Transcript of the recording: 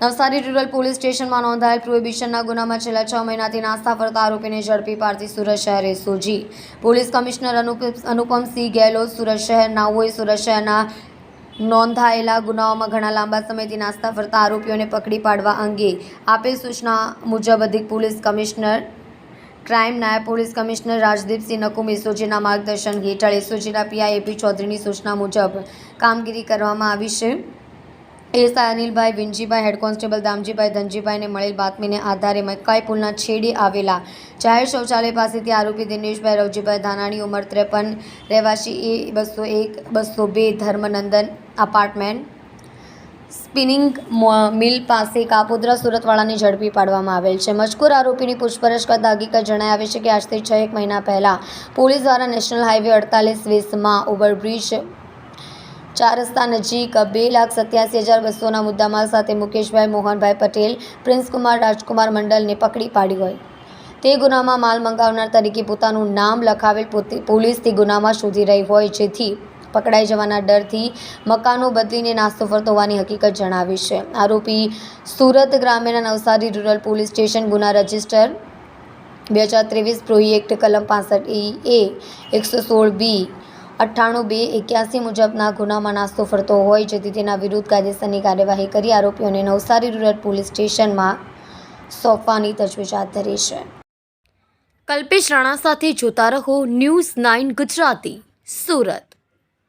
Navsari rural police સ્ટેશનમાં નોંધાયેલ પ્રોહિબિશનના ગુનામાં છેલ્લા છ મહિનાથી નાસ્તા ફરતા આરોપીને ઝડપી પાડતી સુરત શહેરે સોજી. પોલીસ કમિશનર અનુપ અનુપમસિંહ ગેહલોત સુરત શહેર હોય સુરત શહેરના નોંધાયેલા ગુનાઓમાં ઘણા લાંબા સમયથી નાસ્તા ફરતા આરોપીઓને પકડી પાડવા અંગે આપેલ સૂચના મુજબ અધિક પોલીસ કમિશનર, ક્રાઇમ નાયબ પોલીસ કમિશનર રાજદીપસિંહ નકુમ એસઓજીના માર્ગદર્શન હેઠળ એસઓજીના પીઆઈ એપી ચૌધરીની સૂચના મુજબ કામગીરી કરવામાં આવી છે. S I Anilbhai Vinjibhai head constable Damjibhai ધનજીભાઈને મળેલ બાતમીને આધારે મકાઈ પુલના છેડે આવેલા જાહેર શૌચાલય પાસેથી આરોપી દિનેશભાઈ રવજીભાઈ ધાનાણી, ઉંમર ત્રેપન, રહેવાસી એ બસો એક, બસો બે, ધર્મનંદન અપાર્ટમેન્ટ સ્પિનિંગ મિલ પાસે કાપોદ્રા સુરતવાળાને ઝડપી પાડવામાં આવેલ છે. મજકૂર આરોપીની પૂછપરછ કરતા હકીકત જણાય આવે છે કે આજથી છ એક મહિના પહેલાં પોલીસ દ્વારા નેશનલ હાઈવે અડતાલીસ વીસમાં ઓવરબ્રિજ ચાર રસ્તા નજીક બે લાખ સત્યાસી હજાર બસોના મુદ્દામાલ સાથે મુકેશભાઈ મોહનભાઈ પટેલ પ્રિન્સકુમાર રાજકુમાર મંડલને પકડી પાડી હોય. તે ગુનામાં માલ મંગાવનાર તરીકે પોતાનું નામ લખાવેલ પોલીસ તે ગુનામાં શોધી રહી હોય, જેથી પકડાઈ જવાના ડરથી મકાનો બદલીને નાસ્તો ફરતો હોવાની હકીકત જણાવી છે. આરોપી સુરત ગ્રામ્યના નવસારી રૂરલ પોલીસ સ્ટેશન ગુના રજિસ્ટર બે હજાર ત્રેવીસ પ્રોહી એક્ટ કલમ પાસઠ ઈ એ એકસો સોળ બી અઠ્ઠાણું બે એક્યાસી મુજબના ગુનામાં નાસ્તો ફરતો હોય જેથી તેના વિરુદ્ધ કાયદેસરની કાર્યવાહી કરી આરોપીઓને નવસારી રૂરલ પોલીસ સ્ટેશનમાં સોંપવાની તજવીજ હાથ ધરી છે. કલ્પેશ રાણા સાથે જોતા રહો ન્યૂઝ નાઇન ગુજરાતી, સુરત.